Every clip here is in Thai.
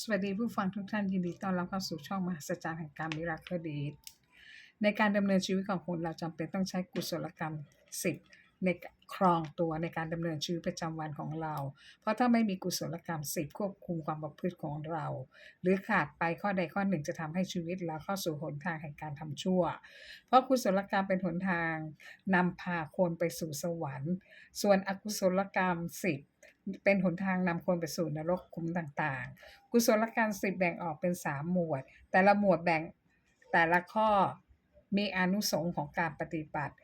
สวัสดีผู้ฟังทุกท่านยินดีต้อนรับเข้าสู่ช่องมหัศจรรย์แห่งการมิราเคิลดีในการดำเนินชีวิตของคุณเราจำเป็นต้องใช้กุศลกรรมสิบในครองตัวในการดำเนินชีวิตประจำวันของเรา เพราะถ้าไม่มีกุศลกรรมสิบควบคุมความประพฤติของเรา หรือขาดไปข้อใดข้อหนึ่งจะทำให้ชีวิตเราเข้าสู่หนทางแห่งการทำชั่ว เพราะกุศลกรรมเป็นหนทางนำพาคนไปสู่สวรรค์ ส่วนอกุศลกรรมสิบ เป็นหนทางนำคนไปสู่นรกขุมต่างๆ กุศลกรรมสิบแบ่งออกเป็นสามหมวด แต่ละหมวดแบ่งแต่ละข้อมีอนุสงค์ของการปฏิบัติ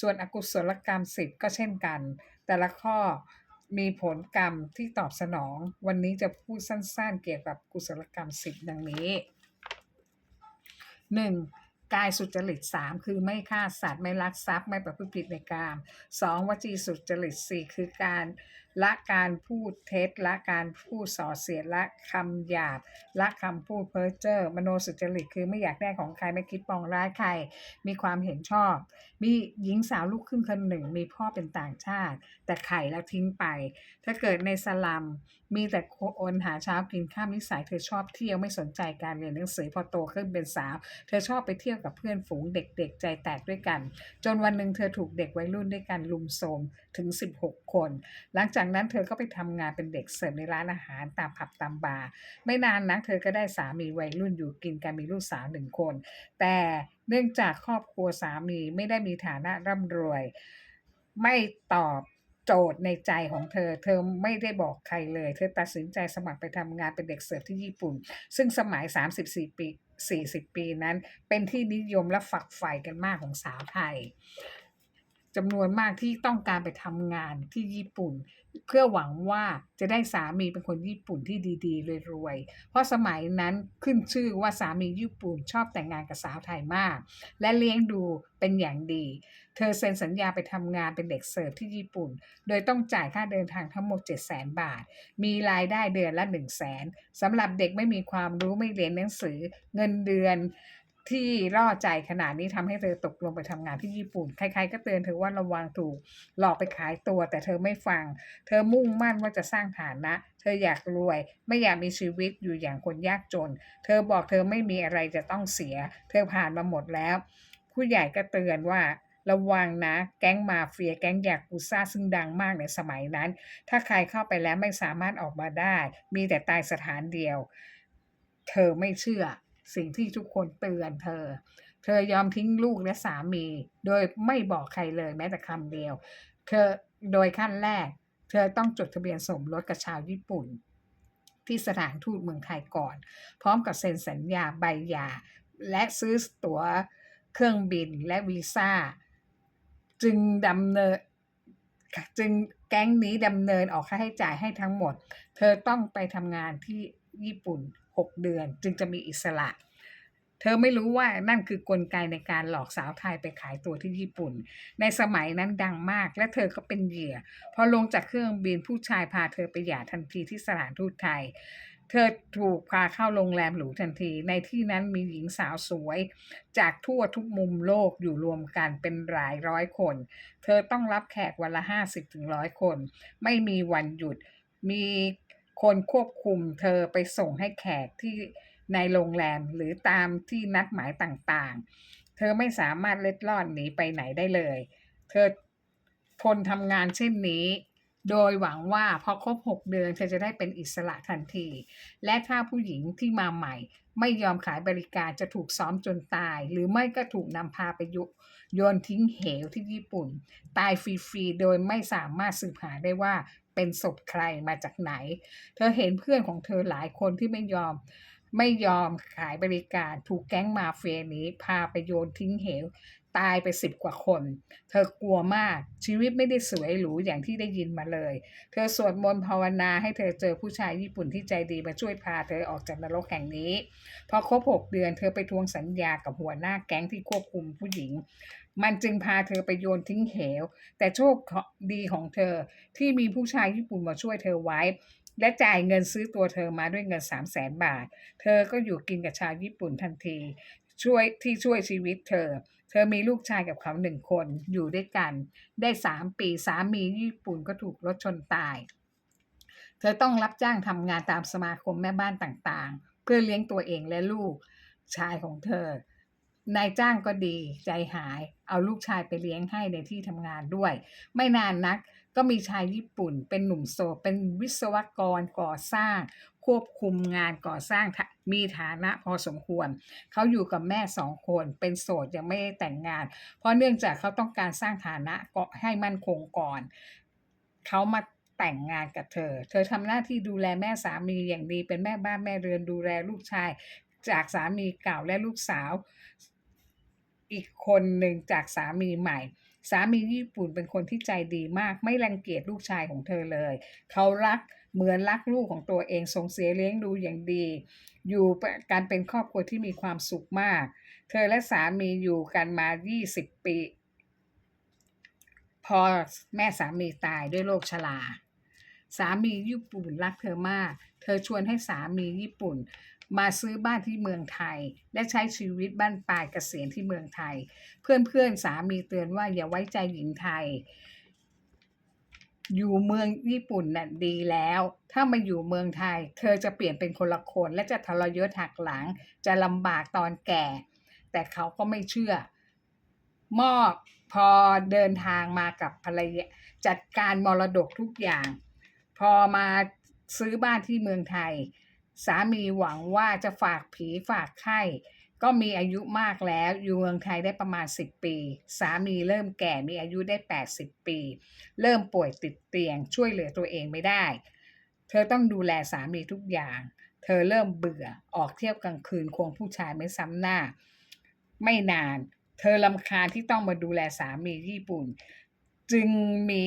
ส่วนอกุศลกรรมสิบก็เช่นกัน แต่ละข้อมีผลกรรมที่ตอบสนอง วันนี้จะพูดสั้นๆ เกี่ยวกับกุศลกรรมสิบดังนี้ 1. กายสุจริต 3 คือไม่ฆ่าสัตว์ไม่ลักทรัพย์ไม่ประพฤติผิดในกาม 2. วจีสุจริต 4 คือการละการพูดเท็จละการพูดส่อเสียดละคำหยาบละคำพูดเพ้อเจ้อมโนสุจริตคือไม่อยากได้ของใครไม่คิดปองร้ายใคร มีความเห็นชอบ มีหญิงสาวลูกครึ่งคนหนึ่ง มีพ่อเป็นต่างชาติ แต่ไข่แล้วทิ้งไป ถ้าเกิดในสลัม มีแต่คนหาเช้ากินข้ามนิสัยเธอชอบเที่ยวไม่สนใจการเรียนหนังสือพอโตขึ้นเป็นสาวเธอชอบไปเที่ยวกับเพื่อนฝูงเด็กๆ ใจแตกด้วยกัน จนวันหนึ่งเธอถูกเด็กวัยรุ่นด้วยกันลุมโทมถึง 16 คน หลังจากากนั้นเธอก็ไปทำงานเป็นเด็กเสิร์ฟในร้านอาหารตามผับตามบาร์ไม่นานนักเธอก็ได้สามีวัยรุ่นอยู่กินกันมีลูกสาวหนึ่งคน แต่เนื่องจากครอบครัวสามีไม่ได้มีฐานะร่ำรวย ไม่ตอบโจทย์ในใจของเธอ เธอไม่ได้บอกใครเลย เธอตัดสินใจสมัครไปทำงานเป็นเด็กเสิร์ฟที่ญี่ปุ่น ซึ่งสมัย 34 ปี 40 ปีนั้น เป็นที่นิยมและฝักใฝ่กันมากของสาวไทย จำนวนมากที่ต้องการไปทำงานที่ญี่ปุ่น เพื่อหวังว่าจะได้สามีเป็นคนญี่ปุ่นที่ดีๆรวยๆเพราะสมัยนั้นขึ้นชื่อว่าสามีญี่ปุ่นชอบแต่งงานกับสาวไทยมาก และเลี้ยงดูเป็นอย่างดี เธอเซ็นสัญญาไปทำงานเป็นเด็กเสิร์ฟที่ญี่ปุ่น โดยต้องจ่ายค่าเดินทางทั้งหมด 7 0 0 0 0 0 บาท มีรายได้เดือนละ 1 0 0 0 0แสนสำหรับเด็กไม่มีความรู้ไม่เรียนหนังสือเงินเดือน ที่ล่อใจขนาดนี้ทำให้เธอตกลงไปทำงานที่ญี่ปุ่น ใครๆก็เตือนเธอว่าระวังถูกหลอกไปขายตัว แต่เธอไม่ฟัง เธอมุ่งมั่นว่าจะสร้างฐานะ เธออยากรวย ไม่อยากมีชีวิตอยู่อย่างคนยากจน เธอบอกเธอไม่มีอะไรจะต้องเสีย เธอผ่านมาหมดแล้ว ผู้ใหญ่ก็เตือนว่าระวังนะ แก๊งมาเฟีย แก๊งยากุซ่าซึ่งดังมากในสมัยนั้น ถ้าใครเข้าไปแล้วไม่สามารถออกมาได้ มีแต่ตายสถานเดียว เธอไม่เชื่อ สิ่งที่ทุกคนเตือนเธอ เธอยอมทิ้งลูกและสามี โดยไม่บอกใครเลยแม้แต่คำเดียว เธอโดยขั้นแรก เธอต้องจดทะเบียนสมรสกับชาวญี่ปุ่น ที่สถานทูตเมืองไทยก่อน พร้อมกับเซ็นสัญญาใบหย่าและซื้อตั๋วเครื่องบินและวีซ่า จึงดำเนินจึงแก๊งนี้ดำเนินออกค่าใช้จ่ายให้ทั้งหมด เธอต้องไปทำงานที่ ญี่ปุ่น 6 เดือน จึงจะมีอิสระ เธอไม่รู้ว่านั่นคือกลไกในการหลอกสาวไทยไปขายตัวที่ญี่ปุ่น ในสมัยนั้นดังมากและเธอก็เป็นเหยื่อ พอลงจากเครื่องบินผู้ชายพาเธอไปหย่าทันทีที่สถานทูตไทยเธอถูกพาเข้าโรงแรมหรูทันที ในที่นั้นมีหญิงสาวสวย จากทั่วทุกมุมโลกอยู่รวมกันเป็นหลายร้อยคน เธอต้องรับแขกวันละ 50ถึงร้อยคน ไม่มีวันหยุด มี คนควบคุมเธอไปส่งให้แขกที่ในโรงแรมหรือตามที่นัดหมายต่างๆ เธอไม่สามารถเล็ดลอดหนีไปไหนได้เลย เธอทนทำงานเช่นนี้ โดยหวังว่าพอครบ 6 เดือนเธอจะได้เป็นอิสระทันที และถ้าผู้หญิงที่มาใหม่ ไม่ยอมขายบริการจะถูกซ้อมจนตาย หรือไม่ก็ถูกนำพาไปยุโยนทิ้งเหวที่ญี่ปุ่น ตายฟรีๆ โดยไม่สามารถสืบหาได้ว่า เป็นศพใครมาจากไหน เธอเห็นเพื่อนของเธอหลายคนที่ไม่ยอมไม่ยอมขายบริการถูกแก๊งมาเฟียนี้พาไปโยนทิ้งเหว ตายไปสิบกว่าคน เธอกลัวมาก ชีวิตไม่ได้สวยหรูอย่างที่ได้ยินมาเลย เธอสวดมนต์ภาวนาให้เธอเจอผู้ชายญี่ปุ่นที่ใจดีมาช่วยพาเธอออกจากนรกแห่งนี้ พอครบหกเดือนเธอไปทวงสัญญากับหัวหน้าแก๊งที่ควบคุมผู้หญิง มันจึงพาเธอไปโยนทิ้งเหว แต่โชคดีของเธอที่มีผู้ชายญี่ปุ่นมาช่วยเธอไว้และจ่ายเงินซื้อตัวเธอมาด้วยเงิน3 0 0แสนบาท เธอก็อยู่กินกับชาวญี่ปุ่นทันที ช่วยที่ช่วยชีวิตเธอ เธอมีลูกชายกับเขาหนึ่งคนอยู่ด้วยกัน ได้สามปีสามีญี่ปุ่นก็ถูกรถชนตาย เธอต้องรับจ้างทำงานตามสมาคมแม่บ้านต่างๆ เพื่อเลี้ยงตัวเองและลูกชายของเธอนายจ้างก็ดีใจหาย เอาลูกชายไปเลี้ยงให้ในที่ทำงานด้วย ไม่นานนัก ก็มีชายญี่ปุ่น เป็นหนุ่มโสดเป็นวิศวกรก่อสร้าง ควบคุมงานก่อสร้างมีฐานะพอสมควร เขาอยู่กับแม่สองคน เป็นโสดยังไม่ได้แต่งงาน เพราะเนื่องจากเขาต้องการสร้างฐานะเกาะให้มั่นคงก่อน เขามาแต่งงานกับเธอ เธอทำหน้าที่ดูแลแม่สามีอย่างดี เป็นแม่บ้านแม่เรือนดูแลลูกชาย จากสามีเก่าและลูกสาว อีกคนหนึ่งจากสามีใหม่ สามีญี่ปุ่นเป็นคนที่ใจดีมาก ไม่รังเกียจลูกชายของเธอเลย เขารักเหมือนรักลูกของตัวเองส่งเสียเลี้ยงดูอย่างดี อยู่การเป็นครอบครัวที่มีความสุขมาก เธอและสามีอยู่กันมา 20 ปี พอแม่สามีตายด้วยโรคชราสามีญี่ปุ่นรักเธอมาก เธอชวนให้สามีญี่ปุ่น มาซื้อบ้านที่เมืองไทย และใช้ชีวิตบ้านปลายเกษียณที่เมืองไทย เพื่อนๆสามีเตือนว่าอย่าไว้ใจหญิงไทย อยู่เมืองญี่ปุ่นน่ะดีแล้ว ถ้ามาอยู่เมืองไทย เธอจะเปลี่ยนเป็นคนละคนและจะทรยศหักหลัง จะลำบากตอนแก่ แต่เขาก็ไม่เชื่อมอบพอเดินทางมากับภรรยาจัดการมรดกทุกอย่าง พอมาซื้อบ้านที่เมืองไทย สามีหวังว่าจะฝากผีฝากไข้ก็มีอายุมากแล้วอยู่เมืองไทยได้ประมาณ 10 ปี สามีเริ่มแก่มีอายุได้ 80 ปี เริ่มป่วยติดเตียง ช่วยเหลือตัวเองไม่ได้ เธอต้องดูแลสามีทุกอย่าง เธอเริ่มเบื่อออกเที่ยวกลางคืนควงผู้ชายไม่ซ้ำหน้า ไม่นาน เธอลำคาญที่ต้องมาดูแลสามีญี่ปุ่น จึงมี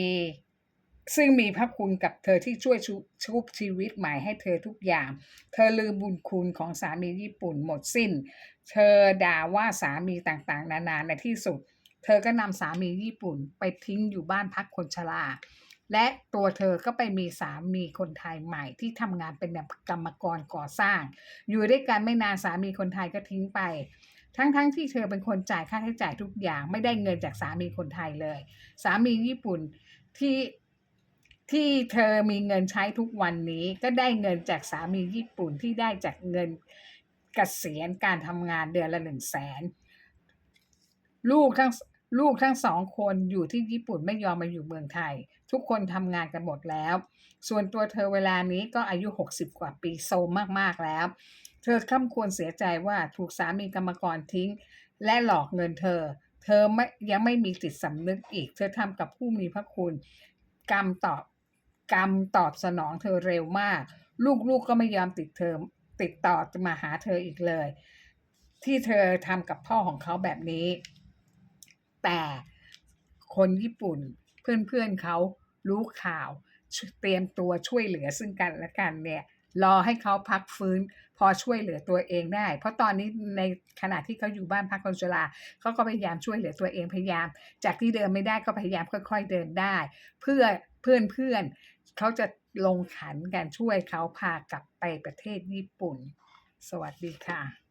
ซึ่งมีพระคุณกับเธอที่ช่วยชุชุบชีวิตใหม่ให้เธอทุกอย่าง เธอลืมบุญคุณของสามีญี่ปุ่นหมดสิ้น เธอด่าว่าสามีต่างๆ นานาในที่สุด เธอก็นำสามีญี่ปุ่นไปทิ้งอยู่บ้านพักคนชรา และตัวเธอก็ไปมีสามีคนไทยใหม่ที่ทำงานเป็นแบบกรรมกรก่อสร้าง อยู่ด้วยกันไม่นานสามีคนไทยก็ทิ้งไปทั้งๆทที่เธอเป็นคนจ่ายค่าใช้จ่ายทุกอย่างไม่ได้เงินจากสามีคนไทยเลย สามีญี่ปุ่นที่ ที่เธอมีเงินใช้ทุกวันนี้ก็ได้เงินจากสามีญี่ปุ่นที่ได้จากเงินเกษียณการทำงานเดือนละหนึ่งแสนลูกทั้งลูกทั้งสองคนอยู่ที่ญี่ปุ่นไม่ยอมมาอยู่เมืองไทย ทุกคนทำงานกันหมดแล้ว ส่วนตัวเธอเวลานี้ก็อายุ 60 กว่าปีโซมมากๆแล้ว เธอค่ำควรเสียใจว่าถูกสามีกรรมกรทิ้ง และหลอกเงินเธอ เธอไม่ยังไม่มีจิตสำนึกอีก เธอทำกับผู้มีพระคุณ กรรมตอบ กรรมตอบสนองเธอเร็วมาก ลูกๆกก็ไม่ยอมติดเธอติดต่อมาหาเธออีกเลย ที่เธอทำกับพ่อของเขาแบบนี้ แต่คนญี่ปุ่นเพื่อนๆเขารู้ข่าวเตรียมตัวช่วยเหลือซึ่งกันและกันเนี่ยรอให้เขาพักฟื้นพอช่วยเหลือตัวเองได้ เพราะตอนนี้ในขณะที่เขาอยู่บ้านพักคนชราเขาก็พยายามช่วยเหลือตัวเองพยายาม จากที่เดินไม่ได้ก็พยายามค่อย ๆเดินได้ เพื่อเพื่อนเพื่อนๆ เขาจะลงขันกันช่วยเขาพากลับไปประเทศญี่ปุ่น สวัสดีค่ะ